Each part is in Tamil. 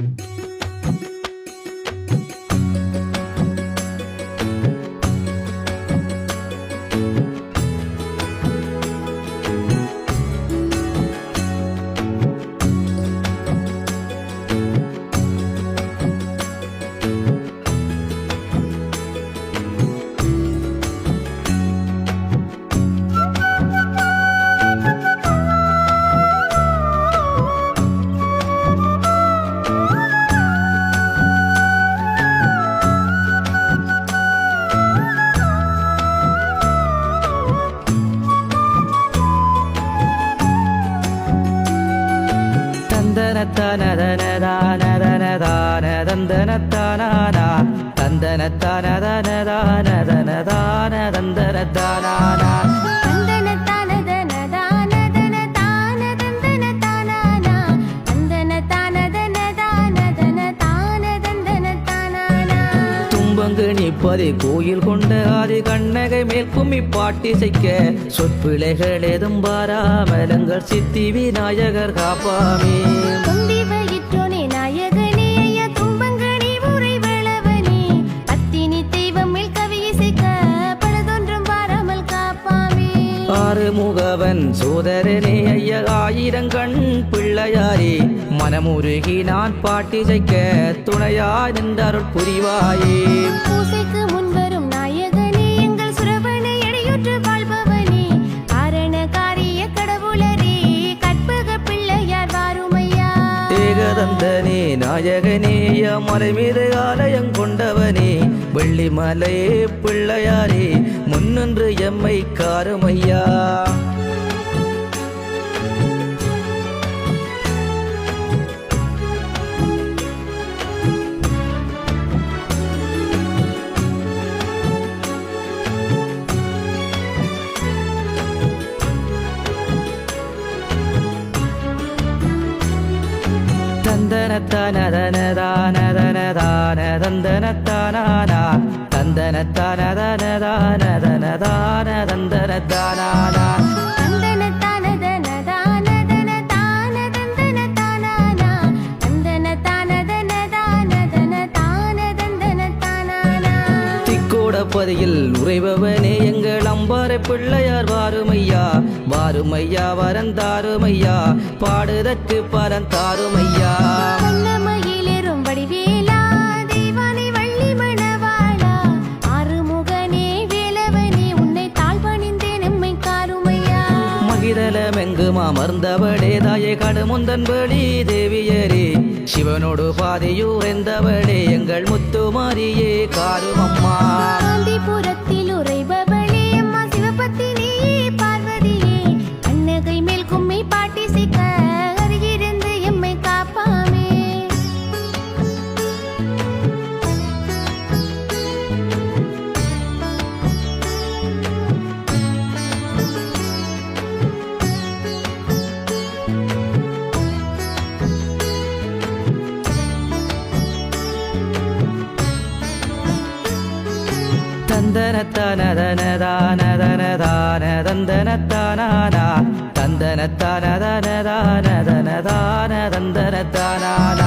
you தந்தனத்தானதனதானதனதானதந்தனத்தானானா தந்தனத்தானதனதானதனதானதந்தனத்தானானா அங்கு நிப்பது கோயில் கொண்ட ஆதி கண்ணகை மேல் கும்மி பாட்டிசைக்க செய்க்க சொற்பிழைகள் ஏதும் பாராமலங்கள் சித்தி விநாயகர் காப்பாமே. முகவன் சோதரனே ஐய ஆயிரங்கண் பிள்ளையாரே மனமுருகி நான் பாட்டி செய்க்க துணையாய் நின்றருள் புரிவாயே பூசைக்கு முன்வரும் நாயகனே எங்கள் சுரவணை எடையுற்று வாழ்பவனே காரண காரிய கடவுளரே கற்பக பிள்ளையார் வாருமையா மலை மீது ஆலயம் கொண்டவனே வெள்ளிமலையே பிள்ளையாரே முன்னின்று எம்மை காருமையா. தந்தனத்தானதனதானதனதானதந்தனத்தானானா தந்தனத்தானதனதானதனதானதந்தனத்தானானா தந்தனத்தானதனதானதனதானதந்தனதானானா தந்தனத்தானதனதானதனதானதந்தனதானானா திக்கோட பதியில் உறைபவனே எங்கள் அம்பாறை பிள்ளையார் வாருமையா. வாருமையா வரந்தாருமையா. பாடுதற்கு பரந்தாருமையா. அமர்ந்தவளே தாயே கடுமுந்தன் வெளி தேவியரே. சிவனோடு பாதையூரெந்தவளே எங்கள் முத்துமாரியே காருமம்மா. அம்மா தந்தனத்தானதனதானதனதானதந்தனத்தானானா தந்தனத்தானதனதானதனதானதந்தனத்தானானா தந்தனத்தானதனதானதனதானதந்தனதானானா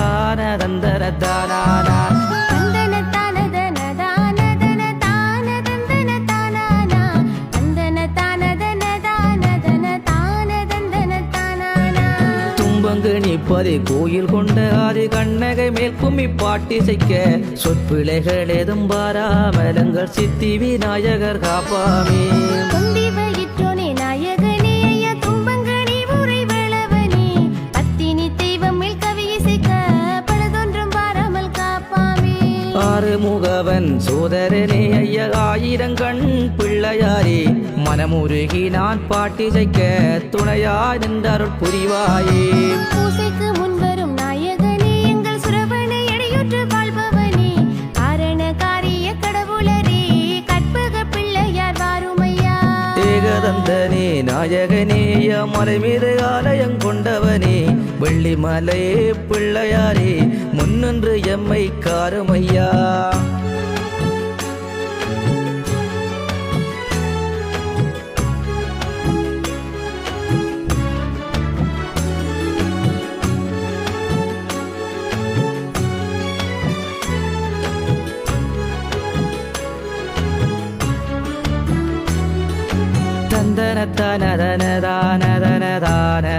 தான தந்தன தானானா தும்பங்கு நிற்பது கோயில் கொண்ட ஆதி கண்ணகை மேல் கும்மி பாட்டிசைக்க சொற்பிழைகள் ஏதும் பாராமலங்கள் சித்தி விநாயகர் காப்பாமே. ஆறு முகவன் சோதரனே ஐய ஆயிரங்கண் பிள்ளையாரே மனமுருகி நான் பாட்டிசைக்க துணையாய் நின்றருள் புரிவாயே. பூசைக்கு முன்வரும் நாதனே நாயகனே மலை மீது ஆலயம் கொண்டவனே வெள்ளிமலை பிள்ளையாரே முன்னின்று எம்மை காருமையா.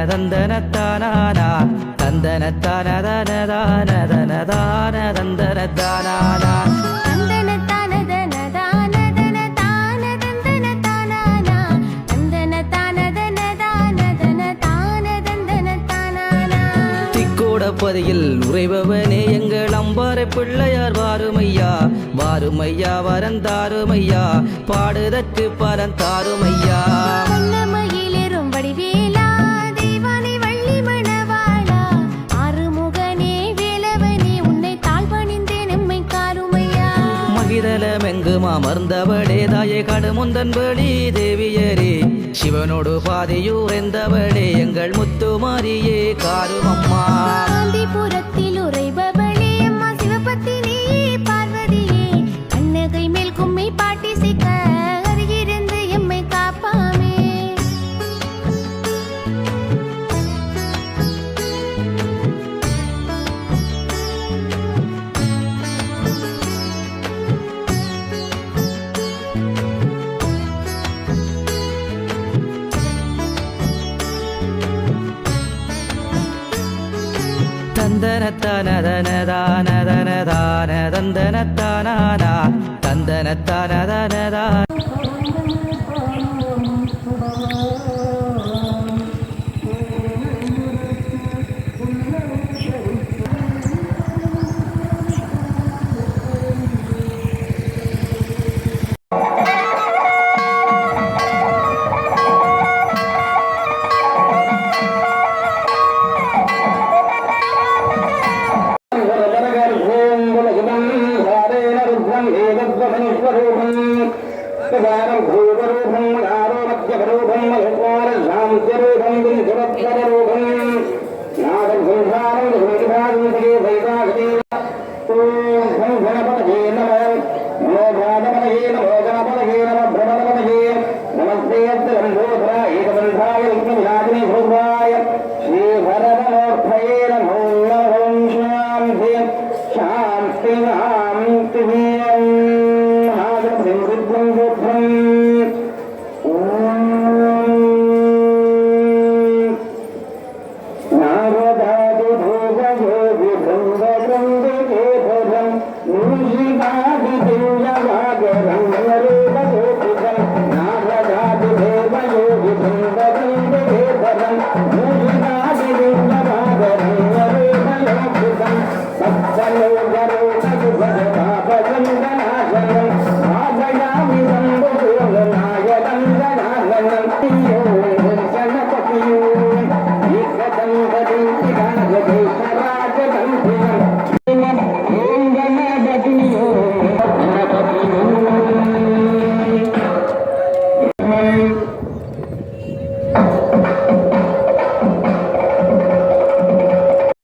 தந்தனத்தானா தந்தனத்தனதனதானதனதான தந்தனத்தானா திக்கோடப்பதியில் உறைபவனே எங்கள் அம்பாறை பிள்ளையார் வாருமையா வாருமையா வரந்தாருமையா பாடுதற்கு பரந்தாருமையா. மகிதலமெங்கும் அமர்ந்தவளே தாயே கடுமுந்தன் வழி தேவியரே. சிவனோடு பாதையூரெந்தவளே எங்கள் முத்துமாரியே காருமம்மா. காந்திபுரத்தில் உறைபவளே தந்தனத்தானதனதானதனதானதனதானதந்தனத்தானானா தந்தனத்தானதனதான தந்தனத்தனதனதானதனதான தந்தனத்தானா தந்தனத்தானதனதா Thank you.